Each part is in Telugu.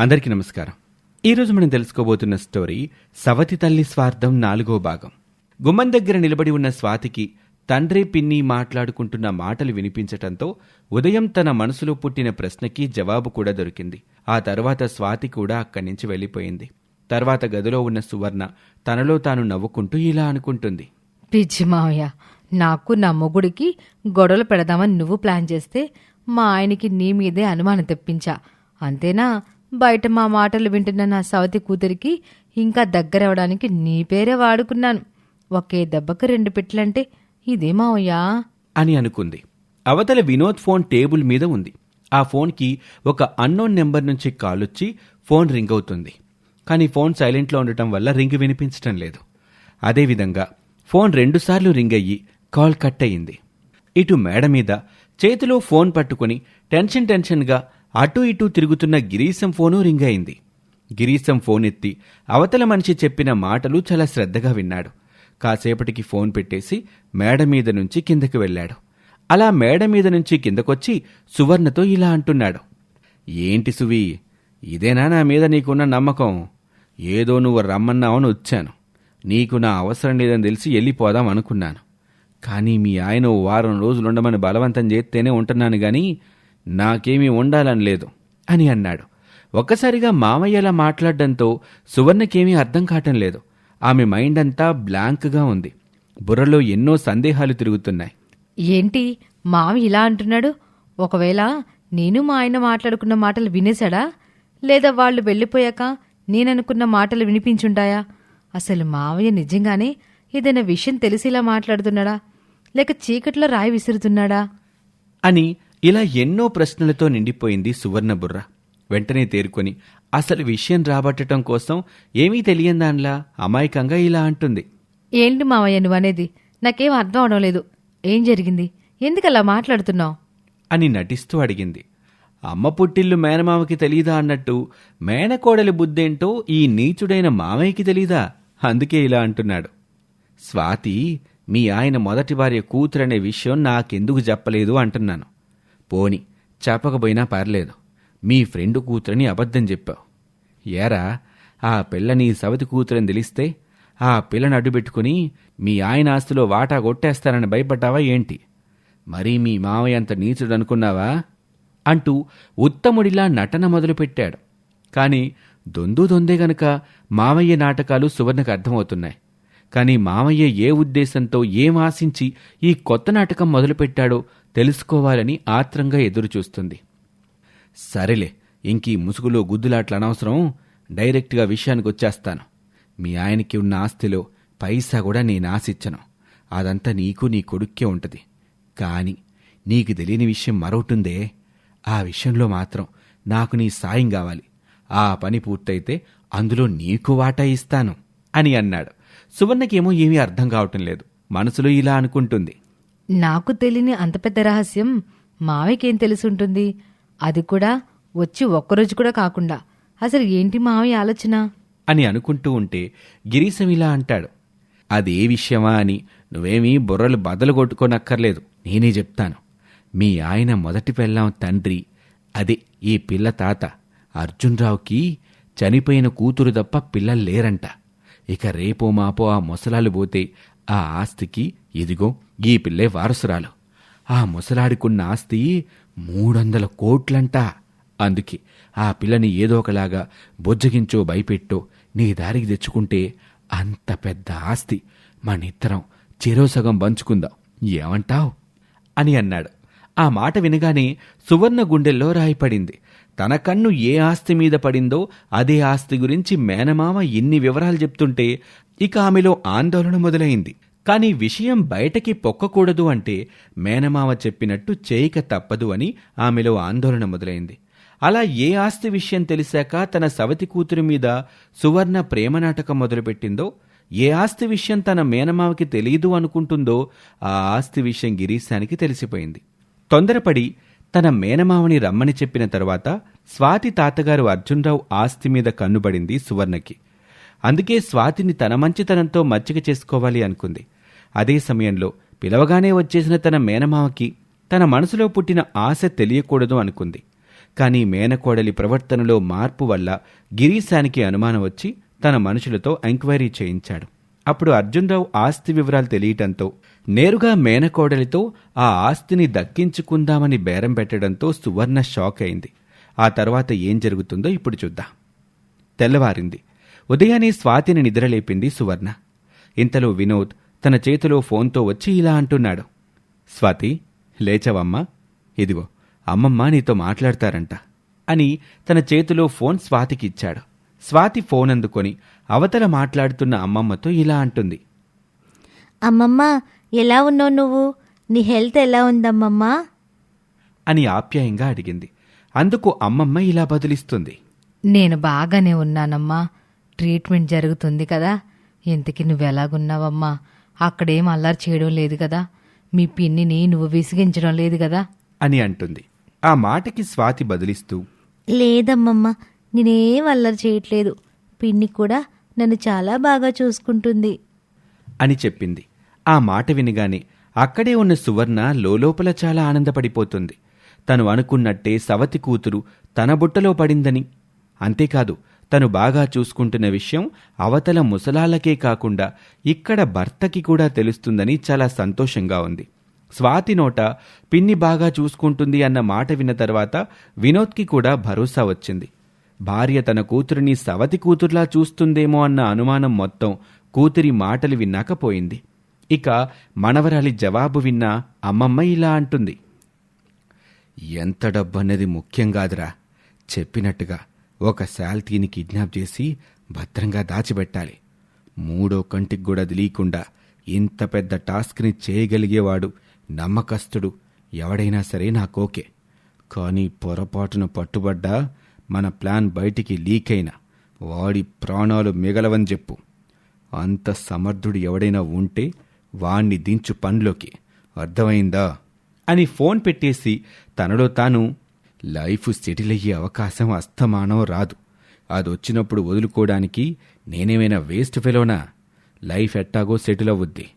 అందరికీ నమస్కారం. ఈరోజు మనం తెలుసుకోబోతున్న స్టోరీ సవతి తల్లి స్వార్థం నాలుగో భాగం. గుమ్మం దగ్గర నిలబడి ఉన్న స్వాతికి తండ్రి పిన్ని మాట్లాడుకుంటున్న మాటలు వినిపించటంతో ఉదయం తన మనసులో పుట్టిన ప్రశ్నకి జవాబు కూడా దొరికింది. ఆ తర్వాత స్వాతి కూడా అక్కడి నుంచి వెళ్ళిపోయింది. తర్వాత గదిలో ఉన్న సువర్ణ తనలో తాను నవ్వుకుంటూ ఇలా అనుకుంటుంది. పిచ్చి మావయ్య నాకు నా మొగుడికి గొడవలు పెడదామని నువ్వు ప్లాన్ చేస్తే మా ఆయనకి నీ మీదే అనుమానం తెప్పించా. అంతేనా? బయట మా మాటలు వింటున్న నా సవతి కూతురికి ఇంకా దగ్గరవడానికి నీ పేరే వాడుకున్నాను. ఒకే దెబ్బకు రెండు పిట్లంటే ఇదేమావయ్యా అని అనుకుంది. అవతల వినోద్ ఫోన్ టేబుల్ మీద ఉంది. ఆ ఫోన్కి ఒక అన్నోన్ నెంబర్ నుంచి కాల్ వచ్చి ఫోన్ రింగ్ అవుతుంది. కానీ ఫోన్ సైలెంట్లో ఉండటం వల్ల రింగ్ వినిపించటం లేదు. అదేవిధంగా ఫోన్ రెండుసార్లు రింగ్ అయ్యి కాల్ కట్ అయింది ఇటు మేడ మీద చేతిలో ఫోన్ పట్టుకుని టెన్షన్ టెన్షన్గా అటూ ఇటూ తిరుగుతున్న గిరీశం ఫోను రింగ్ అయింది గిరీశం ఫోన్ ఎత్తి అవతల మనిషి చెప్పిన మాటలు చాలా శ్రద్ధగా విన్నాడు. కాసేపటికి ఫోన్ పెట్టేసి మేడ మీద నుంచి కిందకి వెళ్ళాడు. అలా మేడ మీద నుంచి కిందకొచ్చి సువర్ణతో ఇలా అంటున్నాడు. ఏంటి సువి ఇదేనా నా మీద నీకున్న నమ్మకం? ఏదో నువ్వు రమ్మన్నావని వచ్చాను. నీకు నా అవసరం లేదని తెలిసి వెళ్ళిపోదాం అనుకున్నాను. కానీ మీ ఆయన వారం రోజులు ఉండమని బలవంతం చేస్తేనే ఉంటున్నాను కానీ నాకేమీ ఉండాలని లేదు అని అన్నాడు. ఒక్కసారిగా మామయ్యలా మాట్లాడడంతో సువర్ణకేమీ అర్థం కావటం లేదు. ఆమె మైండ్ అంతా బ్లాంక్గా ఉంది. బుర్రలో ఎన్నో సందేహాలు తిరుగుతున్నాయి. ఏంటి? మావి ఇలా అంటున్నాడు? ఒకవేళ నేను మా ఆయన మాట్లాడుకున్న మాటలు వినేశాడా? లేదా వాళ్ళు వెళ్ళిపోయాక నేననుకున్న మాటలు వినిపించుంటాయా? అసలు మావయ్య నిజంగానే ఏదైనా విషయం తెలిసేలా మాట్లాడుతున్నాడా? లేక చీకట్లో రాయి విసురుతున్నాడా? అని ఇలా ఎన్నో ప్రశ్నలతో నిండిపోయింది సువర్ణ బుర్ర వెంటనే తేరుకొని అసలు విషయం రాబట్టడం కోసం ఏమీ తెలియందాన్లా అమాయకంగా ఇలా అంటుంది. ఏంటి మావయ్య నువ్వనేది? నాకేం అర్థం అవడం లేదు. ఏం జరిగింది? ఎందుకలా మాట్లాడుతున్నావు అని నటిస్తూ అడిగింది. అమ్మ పుట్టిల్లు మేనమామకి తెలీదా అన్నట్టు మేనకోడలి బుద్ధేంటో ఈ నీచుడైన మామయ్యకి తెలీదా? అందుకే ఇలా అంటున్నాడు. స్వాతి మీ ఆయన మొదటి భార్య కూతురనే విషయం నాకెందుకు చెప్పలేదు? అంటున్నాను. పోని చెప్పకపోయినా పర్లేదు. మీ ఫ్రెండ్ కూతురని అబద్ధం చెప్పావు. ఏరా ఆ పిల్ల నీ సవతి కూతురని తెలిస్తే ఆ పిల్లను అడ్డుపెట్టుకుని మీ ఆయన ఆస్తిలో వాటా కొట్టేస్తానని భయపడ్డావా ఏంటి? మరీ మీ మావయ్య అంత నీచుడనుకున్నావా? అంటూ ఉత్తముడిలా నటన మొదలుపెట్టాడు. కాని దొందు దొందే గనక మావయ్య నాటకాలు సువర్ణకు అర్థమవుతున్నాయి. కానీ మామయ్య ఏ ఉద్దేశంతో ఏం ఆశించి ఈ కొత్త నాటకం మొదలుపెట్టాడో తెలుసుకోవాలని ఆత్రంగా ఎదురుచూస్తుంది. సరేలే ఇంకీ ముసుగులో గుద్దులాట్లు అనవసరం. డైరెక్ట్గా విషయానికి వచ్చేస్తాను మీ ఆయనకి ఉన్న ఆస్తిలో పైసా కూడా నేను ఆశించను. అదంతా నీకు నీ కొడుక్కే ఉంటుంది. కాని నీకు తెలియని విషయం మరొకటుందే. ఆ విషయంలో మాత్రం నాకు నీ సాయం కావాలి. ఆ పని పూర్తయితే అందులో నీకు వాటా ఇస్తాను అని అన్నాడు. సువర్ణకేమో ఏమీ అర్థం కావటం లేదు. మనసులో ఇలా అనుకుంటుంది. నాకు తెలియని అంత పెద్ద రహస్యం మావయ్యకేం తెలుసుంటుంది? అది కూడా వచ్చి ఒక్కరోజు కూడా కాకుండా. అసలు ఏంటి మావయ్య ఆలోచన? అని అనుకుంటూ ఉంటే గిరీశం ఇలా అంటాడు. అదే విషయమా అని నువ్వేమీ బుర్రలు బదలు కొట్టుకోనక్కర్లేదు. నేనే చెప్తాను. మీ ఆయన మొదటి పెళ్ళాం తండ్రి. అదే ఈ పిల్ల తాత. అర్జున్రావుకి చనిపోయిన కూతురు తప్ప పిల్లలు లేరంట. ఇక రేపో మాపో ఆ ముసలాలు పోతే ఆ ఆస్తికి ఇదిగో ఈ పిల్లే వారసురాలు. ఆ ముసలాడికున్న ఆస్తి మూడొందల కోట్లంట. అందుకే ఆ పిల్లని ఏదో ఒకలాగా బొజ్జగించో భయపెట్టో నీ దారికి తెచ్చుకుంటే అంత పెద్ద ఆస్తి. మనిద్దరం చెరో సగం పంచుకుందాం. ఏమంటావ్? అని అన్నాడు. ఆ మాట వినగానే సువర్ణ గుండెల్లో రాయిపడింది. తన కన్ను ఏ ఆస్తి మీద పడిందో అదే ఆస్తి గురించి మేనమామ ఎన్ని వివరాలు చెప్తుంటే ఇక ఆమెలో ఆందోళన మొదలైంది. కాని విషయం బయటకి పొక్కకూడదు అంటే మేనమామ చెప్పినట్టు చేయక తప్పదు అని ఆమెలో ఆందోళన మొదలైంది. అలా ఏ ఆస్తి విషయం తెలిసాక తన సవతి కూతురి మీద సువర్ణ ప్రేమ నాటకం మొదలుపెట్టిందో ఏ ఆస్తి విషయం తన మేనమావకి తెలియదు అనుకుంటుందో ఆ ఆస్తి విషయం గిరీశానికి తెలిసిపోయింది. తొందరపడి తన మేనమావని రమ్మని చెప్పిన తరువాత స్వాతి తాతగారు అర్జున్రావు ఆస్తి మీద కన్నుబడింది సువర్ణకి. అందుకే స్వాతిని తన మంచితనంతో మచ్చిక చేసుకోవాలి అనుకుంది. అదే సమయంలో పిలవగానే వచ్చేసిన తన మేనమావకి తన మనసులో పుట్టిన ఆశ తెలియకూడదు అనుకుంది. కానీ మేనకోడలి ప్రవర్తనలో మార్పు వల్ల గిరీశానికి అనుమానం వచ్చి తన మనుషులతో ఎంక్వైరీ చేయించాడు. అప్పుడు అర్జున్రావు ఆస్తి వివరాలు తెలియటంతో నేరుగా మేనకోడలితో ఆ ఆస్తిని దక్కించుకుందామని బేరం పెట్టడంతో సువర్ణ షాక్ అయింది. ఆ తర్వాత ఏం జరుగుతుందో ఇప్పుడు చూద్దాం. తెల్లవారింది. ఉదయాన్నే స్వాతిని నిద్రలేపింది సువర్ణ. ఇంతలో వినోద్ తన చేతిలో ఫోన్తో వచ్చి ఇలా అంటున్నాడు. స్వాతి లేచవమ్మా. ఇదిగో అమ్మమ్మ నీతో మాట్లాడతారంట అని తన చేతిలో ఫోన్ స్వాతికి ఇచ్చాడు. స్వాతి ఫోన్ అందుకొని అవతల మాట్లాడుతున్న అమ్మమ్మతో ఇలా అంటుంది. అమ్మమ్మ ఎలా ఉన్నావు నువ్వు? నీ హెల్త్ ఎలా ఉందమ్మమ్మా? అని ఆప్యాయంగా అడిగింది. అందుకు అమ్మమ్మ ఇలా బదులిస్తుంది. నేను బాగానే ఉన్నానమ్మా. ట్రీట్మెంట్ జరుగుతుంది కదా. ఇంతకి నువ్వెలాగున్నావమ్మా? అక్కడేం అల్లరి చేయడం లేదు కదా. మీ పిన్నిని నువ్వు విసిగించడం లేదు కదా. అని అంటుంది. ఆ మాటకి స్వాతి బదులిస్తూ లేదమ్మమ్మ. నేనేం అల్లరి చేయట్లేదు. పిన్ని కూడా నన్ను చాలా బాగా చూసుకుంటుంది. అని చెప్పింది. ఆ మాట వినగానే అక్కడే ఉన్న సువర్ణ లోలోపల చాలా ఆనందపడిపోతుంది. తను అనుకున్నట్టే సవతి కూతురు తన బుట్టలో పడిందని. అంతేకాదు తను బాగా చూసుకుంటున్న విషయం అవతల ముసలాళ్ళకే కాకుండా ఇక్కడ భర్తకి కూడా తెలుస్తుందని చాలా సంతోషంగా ఉంది. స్వాతి నోట పిన్ని బాగా చూసుకుంటుంది అన్న మాట విన్న తర్వాత వినోద్కి కూడా భరోసా వచ్చింది. భార్య తన కూతురిని సవతి కూతుర్లా చూస్తుందేమో అన్న అనుమానం మొత్తం కూతురి మాటలు విన్నాక పోయింది. ఇక మనవరాలి జవాబు విన్న అమ్మమ్మ ఇలా అంటుంది. ఎంత డబ్బన్నది ముఖ్యం కాదురా. చెప్పినట్టుగా ఒక శాల్తీని కిడ్నాప్ చేసి భద్రంగా దాచిపెట్టాలి. మూడో కంటికి కూడా తెలియకుండా ఇంత పెద్ద టాస్క్ని చేయగలిగేవాడు నమ్మకస్తుడు ఎవడైనా సరే నాకోకే కానీ పొరపాటున పట్టుబడ్డా మన ప్లాన్ బయటికి లీక్ అయినా వాడి ప్రాణాలు మిగలవని చెప్పు. అంత సమర్థుడు ఎవడైనా ఉంటే వాణ్ణి దించు పనిలోకి. అర్థమైందా? అని ఫోన్ పెట్టేసి తనలో తాను లైఫ్ సెటిల్ అయ్యే అవకాశం అస్తమానం రాదు. అదొచ్చినప్పుడు వదులుకోవడానికి నేనేమైనా వేస్ట్ ఫెలోనా? లైఫ్ ఎట్టాగో సెటిల్ అవుద్ది.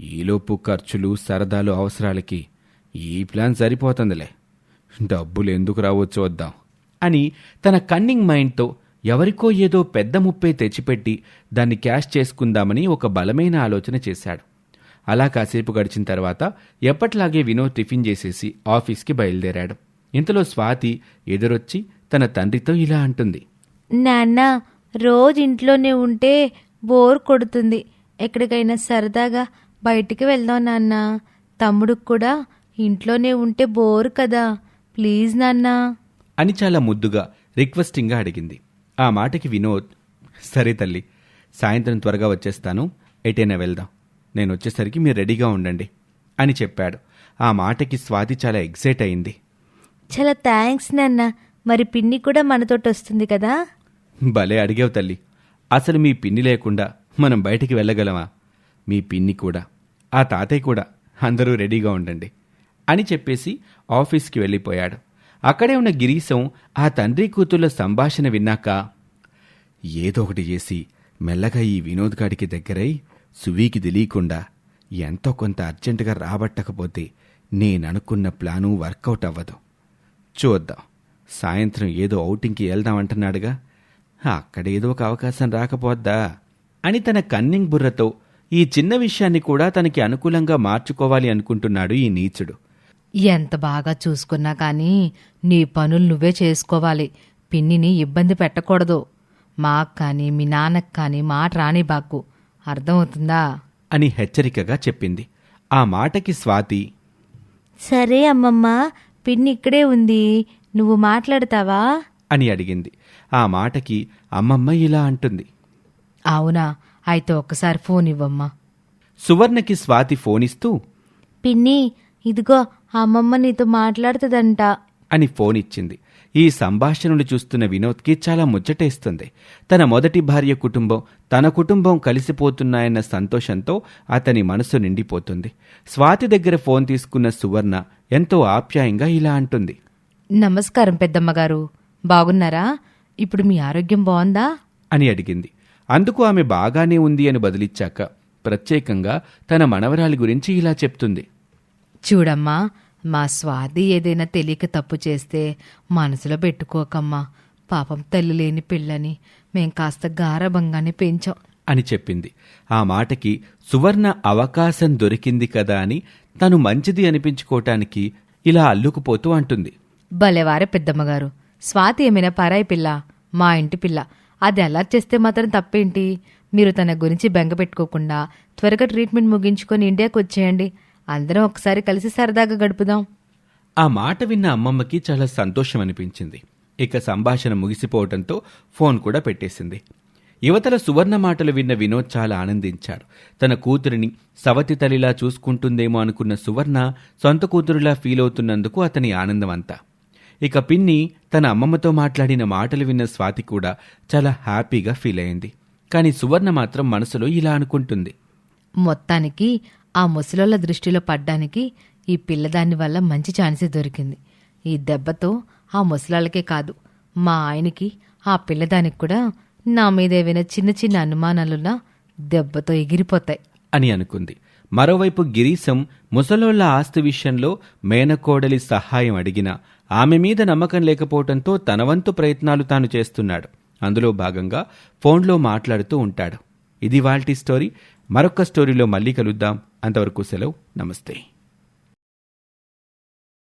ఈలోపు ఖర్చులు సరదాలు అవసరాలకి ఈ ప్లాన్ సరిపోతుందిలే. డబ్బులు ఎందుకు రావచ్చు వద్దాం అని తన కన్నింగ్ మైండ్తో ఎవరికో ఏదో పెద్ద ముప్పే తెచ్చిపెట్టి దాన్ని క్యాష్ చేసుకుందామని ఒక బలమైన ఆలోచన చేశాడు. అలా కాసేపు గడిచిన తర్వాత ఎప్పట్లాగే వినోద్ టిఫిన్ చేసేసి ఆఫీస్కి బయలుదేరాడు. ఇంతలో స్వాతి ఎదురొచ్చి తన తండ్రితో ఇలా అంటుంది. నాన్న రోజు ఇంట్లోనే ఉంటే బోర్ కొడుతుంది. ఎక్కడికైనా సరదాగా బయటికి వెళ్దాం నాన్న. తమ్ముడికి కూడా ఇంట్లోనే ఉంటే బోర్ కదా. ప్లీజ్ నాన్నా. అని చాలా ముద్దుగా రిక్వెస్టింగ్గా అడిగింది. ఆ మాటకి వినోద్ సరే తల్లి సాయంత్రం త్వరగా వచ్చేస్తాను. ఎటైనా వెళ్దాం. నేను వచ్చేసరికి మీరు రెడీగా ఉండండి అని చెప్పాడు. ఆ మాటకి స్వాతి చాలా ఎగ్జైట్ అయింది. చాలా థ్యాంక్స్ నాన్న. మరి పిన్ని కూడా మనతోటి వస్తుంది కదా? భలే అడిగావు తల్లి. అసలు మీ పిన్ని లేకుండా మనం బయటికి వెళ్ళగలమా? మీ పిన్ని కూడా ఆ తాతయ్య కూడా అందరూ రెడీగా ఉండండి అని చెప్పేసి ఆఫీస్కి వెళ్ళిపోయాడు. అక్కడే ఉన్న గిరీశం ఆ తండ్రి కూతుళ్ళ సంభాషణ విన్నాక ఏదో ఒకటి చేసి మెల్లగా ఈ వినోద్ గాడికి దగ్గరై సువీకి తెలియకుండా ఎంతో కొంత అర్జెంటుగా రాబట్టకపోతే నేననుకున్న ప్లాను వర్కౌట్ అవ్వదు. చూద్దాం. సాయంత్రం ఏదో ఔటింగ్కి వెళ్దామంటున్నాడుగా. అక్కడేదో ఒక అవకాశం రాకపోద్దా? అని తన కన్నింగ్ బుర్రతో ఈ చిన్న విషయాన్ని కూడా తనకి అనుకూలంగా మార్చుకోవాలి అనుకుంటున్నాడు ఈ నీచుడు. ఎంత బాగా చూసుకున్నా కానీ నీ పనులు నువ్వే చేసుకోవాలి. పిన్నిని ఇబ్బంది పెట్టకూడదు. మాకు కానీ మీ నాన్నకు కానీ మాట రాని బాక్కు అర్థమవుతుందా? అని హెచ్చరికగా చెప్పింది. ఆ మాటకి స్వాతి సరే అమ్మమ్మ పిన్ని ఇక్కడే ఉంది నువ్వు మాట్లాడతావా? అని అడిగింది. ఆ మాటకి అమ్మమ్మ ఇలా అంటుంది. అవునా అయితే ఒక్కసారి ఫోన్ ఇవ్వమ్మా. సువర్ణకి స్వాతి ఫోనిస్తూ పిన్ని ఇదిగో అమ్మమ్మ నీతో మాట్లాడుతుందంట. అని ఫోన్ ఇచ్చింది. ఈ సంభాషణలు చూస్తున్న వినోద్కి చాలా ముచ్చటేస్తుంది. తన మొదటి భార్య కుటుంబం తన కుటుంబం కలిసిపోతున్నాయన్న సంతోషంతో అతని మనసు నిండిపోతుంది. స్వాతి దగ్గర ఫోన్ తీసుకున్న సువర్ణ ఎంతో ఆప్యాయంగా ఇలా అంటుంది. నమస్కారం పెద్దమ్మగారు. బాగున్నారా? ఇప్పుడు మీ ఆరోగ్యం బాగుందా? అని అడిగింది. అందుకు ఆమె బాగానే ఉంది అని బదిలిచ్చాక ప్రత్యేకంగా తన మనవరాలి గురించి ఇలా చెప్తుంది. చూడమ్మా మా స్వాతి ఏదైనా తెలియక తప్పు చేస్తే మనసులో పెట్టుకోకమ్మా. పాపం తల్లి లేని పిల్లని మేం కాస్త గారభంగానే పెంచాం. అని చెప్పింది. ఆ మాటకి సువర్ణ అవకాశం దొరికింది కదా అని తను మంచిది అనిపించుకోవటానికి ఇలా అల్లుకుపోతూ అంటుంది. భలేవారే పెద్దమ్మగారు. స్వాతి ఏమైనా పరాయి పిల్ల మా ఇంటి పిల్ల. అది అలా చేస్తే మాత్రం తప్పేంటి? మీరు తన గురించి బెంగ పెట్టుకోకుండా త్వరగా ట్రీట్మెంట్ ముగించుకొని ఇండియాకి వచ్చేయండి అందరం ఒకసారి కలిసి సరదాగా గడుపుదాం. ఆ మాట విన్న అమ్మమ్మకి చాలా సంతోషం అనిపించింది ఇక సంభాషణ ముగిసిపోవటంతో ఫోన్ కూడా పెట్టేసింది. యువతల సువర్ణ మాటలు విన్న వినోద్ చాలా ఆనందించాడు తన కూతురిని సవతి తల్లిలా చూసుకుంటుందేమో అనుకున్న సువర్ణ సొంత కూతురులా ఫీల్ అవుతున్నందుకు అతని ఆనందం అంతా. ఇక పిన్ని తన అమ్మమ్మతో మాట్లాడిన మాటలు విన్న స్వాతి కూడా చాలా హ్యాపీగా ఫీల్ అయింది. కానీ సువర్ణ మాత్రం మనసులో ఇలా అనుకుంటుంది. మొత్తానికి ఆ ముసలోళ్ళ దృష్టిలో పడ్డానికి ఈ పిల్లదాని వల్ల మంచి ఛాన్సే దొరికింది. ఈ దెబ్బతో ఆ ముసలాళ్ళకే కాదు మా ఆయనకి ఆ పిల్లదానికి కూడా నా మీద ఏవైనా చిన్న చిన్న అనుమానాలున్నా దెబ్బతో ఎగిరిపోతాయి. అని అనుకుంది. మరోవైపు గిరీశం ముసలోళ్ళ ఆస్తి విషయంలో మేనకోడలి సహాయం అడిగినా ఆమె మీద నమ్మకం లేకపోవడంతో తన వంతు ప్రయత్నాలు తాను చేస్తున్నాడు. అందులో భాగంగా ఫోన్లో మాట్లాడుతూ ఉంటాడు. ఇది వాల్టీ స్టోరీ. మరొక స్టోరీలో మళ్ళీ కలుద్దాం. అంతవరకు సెలవు. నమస్తే.